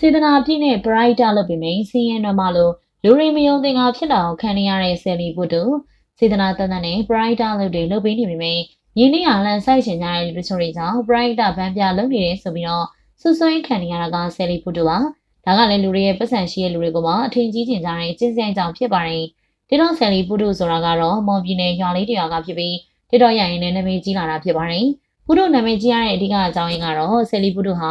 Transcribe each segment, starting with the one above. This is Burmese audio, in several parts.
စေတနာပြည့်နဲ့ brighter လုပ်ပြီးမိန်စီးရင်တော့မလို့လူတွေမယုံသင်္ကာဖြစ်တာကိုခံနေရတဲ့ဆယ်လီဘုတူစေတနာတန်တန်နဲ့ brighter လုပ်တွေလုပ်ပေးနေပြီမိန်ရင်းနှီးအောင်လန်ဆိုင်ချင်ကြတဲ့လူတို့တွေကြောင့် brighter ဗန်းပြလုပ်နေတယ်ဆိုပြီးတော့ဆွဆွဲခံနေရတာကဆယ်လီဘုတူပါဒါကလည်းလူတွေရဲ့ပတ်စံရှိတဲ့လူတွေကမှအထင်ကြီးကျင်ကြတဲ့ကျင်းစင်ကြောင်ဖြစ်ပါတယ်ဒီတော့ဆယ်လီဘုတူဆိုတာကတော့မော်ပြည်နယ်ရွာလေးတရွာကဖြစ်ပြီးဒီတော့ရရင်လည်းနာမည်ကြီးလာတာဖြစ်ပါတယ်ဘုတူနာမည်ကြီးရတဲ့အဓိကအကြောင်းရင်းကတော့ဆယ်လီဘုတူဟာ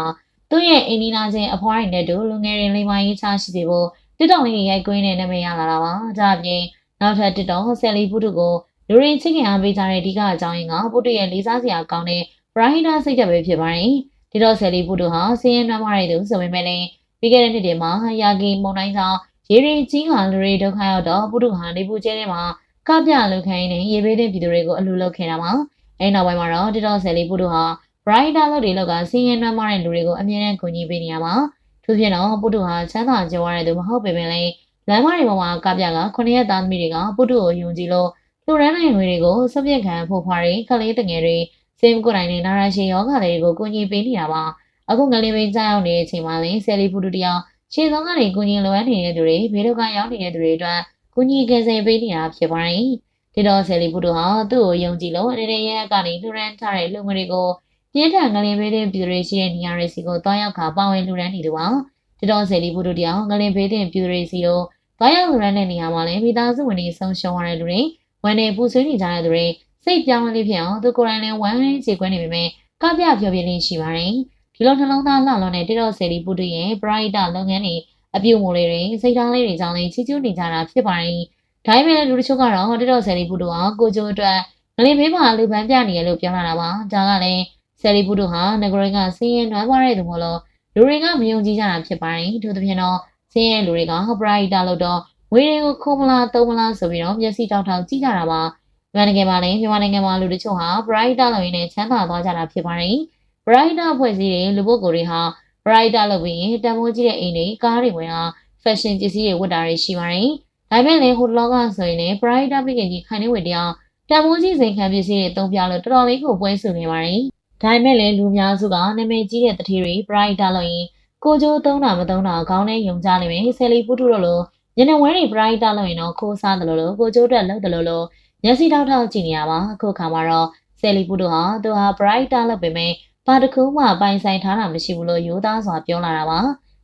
သူ့ရဲ့အင်းနီနာချင်းအဖွားရည်နဲ့တူလူငယ်တွေလိမ္မာရေးချရှိစေဖို့တစ်တောင်လေးတွေရိုက်ကွင်းနဲ့နာမည်ရလာတာပါဒါအပြင်နောက်ထပ်တစ်တောင်ဆယ်လီဘုတူကိုလူရင်းချစ်ခင်အားပေးကြတဲ့အဓိကအကြောင်းရင်းကဘုတူရဲ့လေးစားစရာကောင်းတဲ့ Brahina စိတ်ဓာတ်ပဲဖြစ်ပါတယ်ဒီတော့ဆယ်လီဘုတူဟာစင်းရဲနှမ်းမရတဲ့သူဆိုပေမဲ့လည်းပြီးခဲ့တဲ့နှစ်တည်းမှာယာဂီမုံတိုင်းကြောင့်ရေရီကြီးကလူတွေဒုက္ခရောက်တော့ဘုတူဟာနေပူကျဲထဲမှာကပြလူခိုင်းနေရေဘေးတဲ့ပြည်သူတွေကိုအလူလုပ်ခဲ့တာပါအဲနောက်ပိုင်းမှာတော့ဒီတော့ဆယ်လီဘုတူဟာ Brighter လို့တွေလောက်ကစင်းရဲနှမ်းမတဲ့လူတွေကိုအမြဲတမ်းကူညီပေးနေရပါသူဖြစ်တော့ပုတုဟာချမ်းသာကြွားတဲ့သူမဟုတ်ပေမဲ့လည်းလမ်းမတွေပေါ်မှာကပြကခုနှစ်ရက်သားသမီးတွေကပုတုကိုယုံကြည်လို့လူရန်နိုင်ငွေတွေကိုစပြက်ခံဖို့ဖွာတွေခလေးတငယ်တွေစေမကိုတိုင်းနဲ့နာရရှိယောဂတွေကိုကူညီပေးနေတာပါအခုငလေးပင်ကြောက်နေတဲ့အချိန်မှာလည်းဆယ်လီပုတုတယောက်ခြေဆုံးကနေကူညီလိုအပ်နေတဲ့သူတွေဘေးဒုက္ခရောက်နေတဲ့သူတွေအတွက်ကူညီကယ်ဆယ်ပေးနေတာဖြစ်ပါတယ်ဒီတော့ဆယ်လီပုတုဟာသူ့ကိုယုံကြည်လို့အနေနဲ့ရဲကနေလူရန်ထားတဲ့လူငွေတွေကို ပြင်းထန်ငလင်ဘေးတဲ့ပြည်သူတွေရှိတဲ့နေရာတွေစီကိုတွားရောက်ခါပါဝင်လူရန်နေသူပါတတော်ဆယ်လီဘုဒ္ဓတရားငလင်ဘေးတဲ့ပြည်သူတွေစီကိုတွားရောက်လူရန်တဲ့နေရာမှာလည်းမိသားစုဝင်တွေဆုံးရှုံးရတဲ့လူတွေဝန်နေပူဆွေးနေကြတဲ့လူတွေစိတ်ပြောင်းလဲဖြစ်အောင်သူကိုယ်တိုင်လည်းဝမ်းရင်းခြေခွဲနေပေမဲ့ကပြပြောပြလေးရှိပါတယ်ဒီလိုနှလုံးသားလှလွန်တဲ့တတော်ဆယ်လီဘုဒ္ဓရဲ့ပရိဒလုပ်ငန်းတွေအပြုံမိုးလေးတွေစိတ်ထားလေးတွေကြောင့်လည်းချီးကျူးနေကြတာဖြစ်ပါတယ်ဒါပေမဲ့လူတချို့ကတော့တတော်ဆယ်လီဘုဒ္ဓဟာကိုကျိုးအတွက်ငလင်ဘေးမှာလူပန်းပြနေရလို့ပြောလာတာပါဒါကလည်း ဆယ်လီဘုဒ္ဓဟာငဂရိကစင်းရဲနွမ်းပါတဲ့သူမို့လို့လူတွေကမယုံကြည်ကြတာဖြစ်ပါတယ်။ထို့သဖြင့်တော့စင်းရဲလူတွေကပရိုက်တာလို့တော့ဝေတွေကိုခုံမလားသုံးမလားဆိုပြီးတော့မျက်စိတောက်တောက်ကြည့်ကြတာပါ။မြန်မာနိုင်ငံမှာလည်းမြန်မာနိုင်ငံမှာလူတချို့ဟာပရိုက်တာလို့ရင်းနဲ့ချမ်းသာသွားကြတာဖြစ်ပါတယ်။ပရိုက်တာဖွဲ့စည်းတဲ့လူပုဂ္ဂိုလ်တွေဟာပရိုက်တာလို့ပြီးရင်တန်ဖိုးကြီးတဲ့အိမ်တွေကားတွေဝင်ဟာဖက်ရှင်ပစ္စည်းတွေဝတ်တာတွေရှိပါတယ်။ဒါပေမဲ့လည်းဟိုလောကဆိုရင်လည်းပရိုက်တာပိကကြီးခိုင်နေဝတ်တရားတန်ဖိုးကြီးစိန်ခံပစ္စည်းတွေတုံးပြလို့တော်တော်လေးကိုပွဲစုနေပါတယ်။ ဒါပေမဲ့လည်းလူများစုကနာမည်ကြီးတဲ့တတိတွေ brighter လို့ရင်ကိုကျိုးသုံးတာမသုံးတာခေါင်းနဲ့ယုံကြလိမ့်မယ်ဆယ်လီပုထုတို့လိုညနေဝဲတွေ brighter လို့ရင်တော့ခိုးစားတယ်လို့လို့ကိုကျိုးတက်လုပ်တယ်လို့လို့မျက်စိထောက်ထောက်ကြည့်နေရပါအခုခါမှာတော့ဆယ်လီပုထုဟာသူဟာ brighter လို့ပေမဲ့ဘာတစ်ခုမှပိုင်ဆိုင်ထားတာမရှိဘူးလို့ယူသားစွာပြောလာတာပါ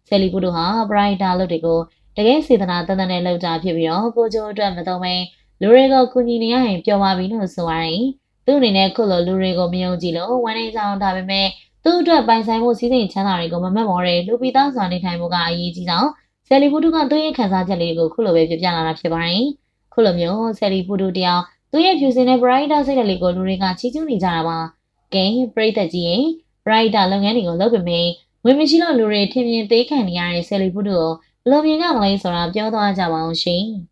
ဆယ်လီပုထုဟာ brighter လို့တွေကိုတကယ်စေတနာတန်တန်နဲ့လောက်တာဖြစ်ပြီးတော့ကိုကျိုးအတွက်မသုံးဘဲလူတွေကိုကူညီနေရရင်ပျော်ပါပြီလို့ဆိုရတယ် သူ့အနေနဲ့ခုလိုလူတွေကိုမယုံကြည်လို့ဝမ်းနေကြအောင်ဒါပေမဲ့သူ့အတွက်ပိုင်ဆိုင်မှုစီးစိမ်ချမ်းသာတွေကိုမမတ်မော်တဲ့လူပိသားစွာနေထိုင်မှုကအရေးကြီးကြောင်းဆယ်လီပူတူကသူ့ရဲ့ခံစားချက်လေးကိုခုလိုပဲပြပြလာတာဖြစ်ပါတယ်။ခုလိုမျိုးဆယ်လီပူတူတယောက်သူ့ရဲ့ဖြူစင်တဲ့ brighter စိတ်ဓာတ်လေးကိုလူတွေကချီးကျူးနေကြတာပါ။ကဲပရိသတ်ကြီးရင် brighter လုပ်ငန်းတွေကိုလုပ်ပေမဲ့ဝင်မရှိလို့လူတွေထင်မြင်သေးခံနေရတဲ့ဆယ်လီပူတူကိုဘယ်လိုမြင်ကြမလဲဆိုတာပြောသွားကြပါအောင်ရှင်။